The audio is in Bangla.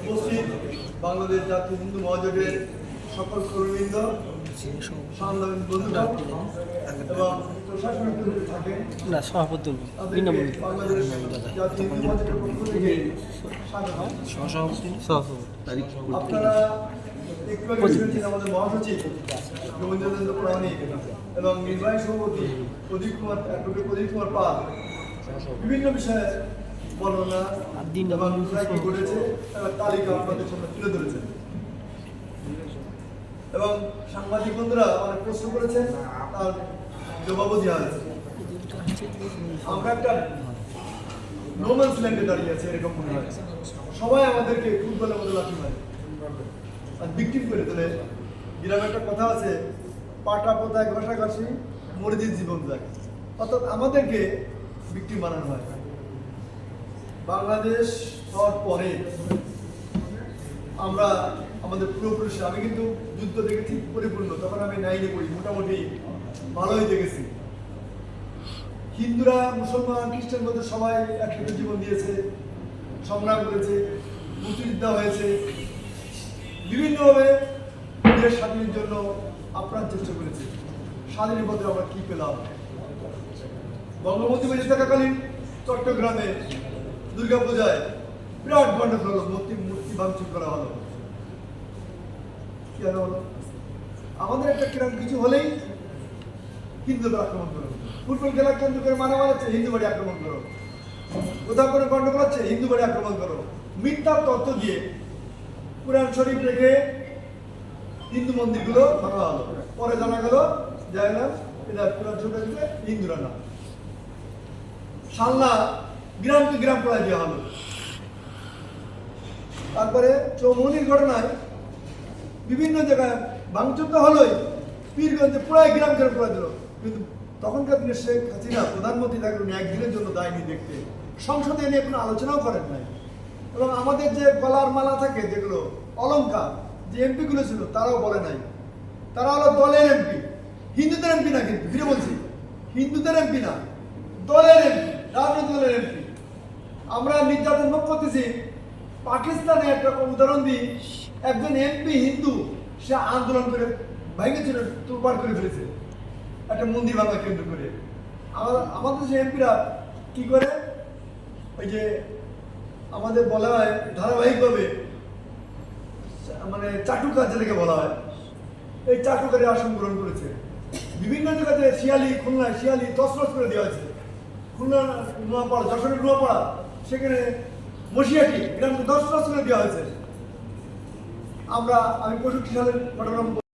উপস্থিত বাংলাদেশ জাতীয় হিন্দু মহাজোটের সকল কর্মীবৃন্দ বন্ধুরা এবং না সভাপতি থেকে আপনারা আমাদের মহাসচিব রবীন্দ্রনাথ প্রামাণিক এবং নির্বাহী সভাপতি প্রদীপ কুমার অ্যাডভোকেট প্রদীপ কুমার পাল। বিভিন্ন বিষয়ে এবং সাংবাদিক বন্ধুরা অনেক প্রশ্ন করেছেন তার জবাবও দেওয়া হয়েছে। আমরা একটা নোম্যান্স ল্যান্ডে দাঁড়িয়ে আছি, এরকম মনে হয়। সবাই আমাদেরকে ফুটবলের লাঠি মারে। আর বিক্রিম করে তোলে। গ্রামে একটা কথা আছে, পাটা পোতায় ঘষাঘষি মরিদির জীবন যায় অর্থাৎ আমাদেরকে বিক্রি বানানো হয়। বাংলাদেশ হওয়ার পরে আমরা আমাদের পূর্বপুরুষরা আমি কিন্তু যুদ্ধ দেখেছি পরিপূর্ণ, তখন আমি নাইনে পড়ি, মোটামুটি ভালোই দেখেছি। হিন্দুরা, মুসলমান, খ্রিস্টান মধ্যে সবাই একসাথে জীবন দিয়েছে, সংগ্রাম করেছে, মুক্তিযুদ্ধ হয়েছে। বিভিন্নভাবে দেশ স্বাধীনের জন্য আপ্রাণ চেষ্টা করেছে। স্বাধীনের পথে আমরা কি পেলাম? বঙ্গবন্ধু বেঁচে থাকাকালীন চট্টগ্রামে দুর্গাপূজায় বিরাট গন্ডগোল হলো মূর্তি মূর্তি ভাঙচুর করা হলো। কেন হলো? আমাদের একটা কিরম কিছু হলেই হিন্দুদের আক্রমণ করো। ফুটবল খেলা কেন্দ্র করে মারামারি হচ্ছে, হিন্দু বাড়ি আক্রমণ করো। কোথাও কোনো গন্ডগোল হচ্ছে, হিন্দু বাড়ি আক্রমণ করো। মিথ্যা তথ্য দিয়ে কোরআন শরীফ রেখে হিন্দু মন্দিরগুলো ভাঙা হলো। পরে জানা গেল যায় না এটা কোরআন শরীফ হিন্দুরা না। সাল্লা গ্রামকে গ্রাম পড়ায় দেওয়া হলো। তারপরে চৌমনির ঘটনায় বিভিন্ন জায়গায় ভাঙচুর তো হলোই, পীরগঞ্জে প্রায় গ্রাম গ্রাম পড়ায় দিল। কিন্তু তখনকার দিনে শেখ হাসিনা প্রধানমন্ত্রী থাকলেন একদিনের জন্য দায়নি দেখতে সংসদে নিয়ে কোনো আলোচনাও করেন নাই। এবং আমাদের যে গলার মালা থাকে যেগুলো, অলংকার, যে এমপিগুলো ছিল, তারাও বলে নাই। তারা হলো দলের এমপি। হিন্দুদের এমপি না কিন্তু, ফিরে বলছি, হিন্দুদের এমপি না, দলের এমপি, রাজনৈতিক দলের এমপি। আমরা নির্যাতন ভোগ করতেছি। পাকিস্তানে একটা উদাহরণ দিই। একজন এমপি হিন্দু, সে আন্দোলন করে ভেঙেছিল তোলপাড় করে ফেলেছে। একটা মন্দির ভাঙা কেন্দ্র করে। আমার- আমাদের যে এমপিরা কি করে? ওই যে আমাদের বলা হয় ধারাবাহিকভাবে মানে চাটুকার যেটাকে বলা হয়, এই চাটুকারে আসন গ্রহণ করেছে। বিভিন্ন জায়গাতে শিয়ালি, খুলনায় শিয়ালি তসরস করে দেওয়া হয়েছে। খুলনা নোয়াপাড়া যশোরের নোয়াপাড়া সেখানে মশিয়াটি গ্রামকে দশ রাস্তা দেওয়া হয়েছে। আমরা আমি পঁয়ষট্টি সালের ঘটনা